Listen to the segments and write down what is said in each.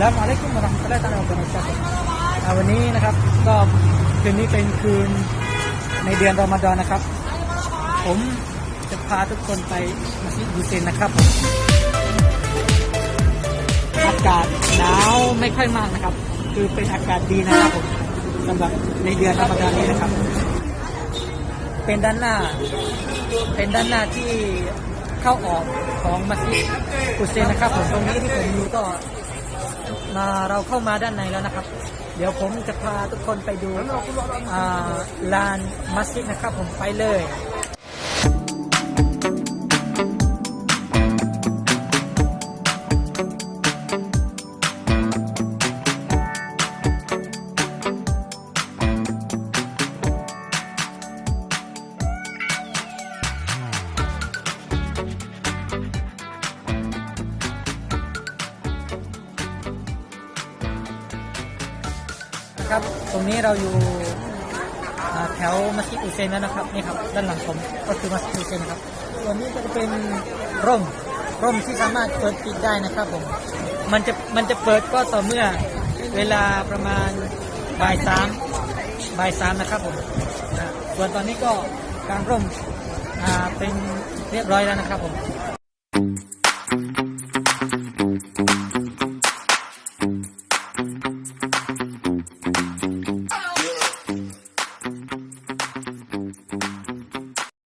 ลามอะลัยกุมวะเราะห์มะตุลลอฮิตะอาลาวะบะเราะกาตุฮ์อ่าวันนี้นะครับก็คืนนี้เป็นคืนในเดือนรอมฎอนนะครับ ผมจะพาทุกคนไปมัสยิดยูเซนนะครับผมอากาศหนาวไม่ค่อยมากนะครับ คือเป็นอากาศดีนะครับผมสำหรับในเดือนรอมฎอนนี้นะครับ เป็นด้านหน้า เป็นด้านหน้าที่เข้าออกของมัสยิดกุเซนนะครับผมตรงนี้ที่ผมอยู่ก็ มาเราเข้ามาด้านในแล้วนะครับ เดี๋ยวผมจะพาทุกคนไปดูลานมัสยิดนะครับผมไปเลย ครับ ตรงนี้เราอยู่แถวมัสยิดอุเซนแล้วนะครับนี่ครับด้านหลังผมก็คือมัสยิดอุเซนครับส่วนนี้ก็จะเป็นร่มร่มที่สามารถเปิดปิดได้นะครับผมมันจะมันจะเปิดก็ต่อเมื่อเวลาประมาณบ่ายสามบ่ายสามนะครับผมส่วนตอนนี้ก็กางร่มเป็นเรียบร้อยแล้วนะครับผม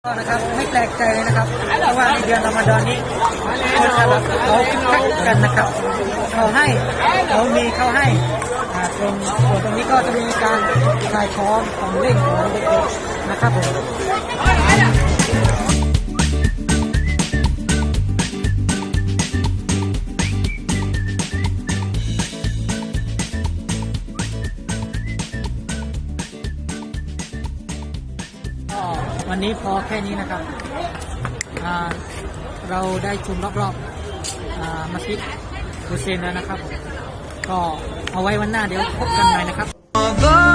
นะครับไม่แปลกใจเลยนะครับเพราะว่าในเดือนรอมฎอนนี้คนอาหรับเขาคึกคักกันนะครับเขาให้เขามีเขาให้ตรงส่วนตรงนี้ก็จะมีการขายของของเล่นของเด็กๆนะครับผม วันนี้พอแค่นี้นะครับ เราได้ชุมรอบๆมัสยิดฮุเซนแล้วนะครับ ก็เอาไว้วันหน้าเดี๋ยวพบกันใหม่นะครับ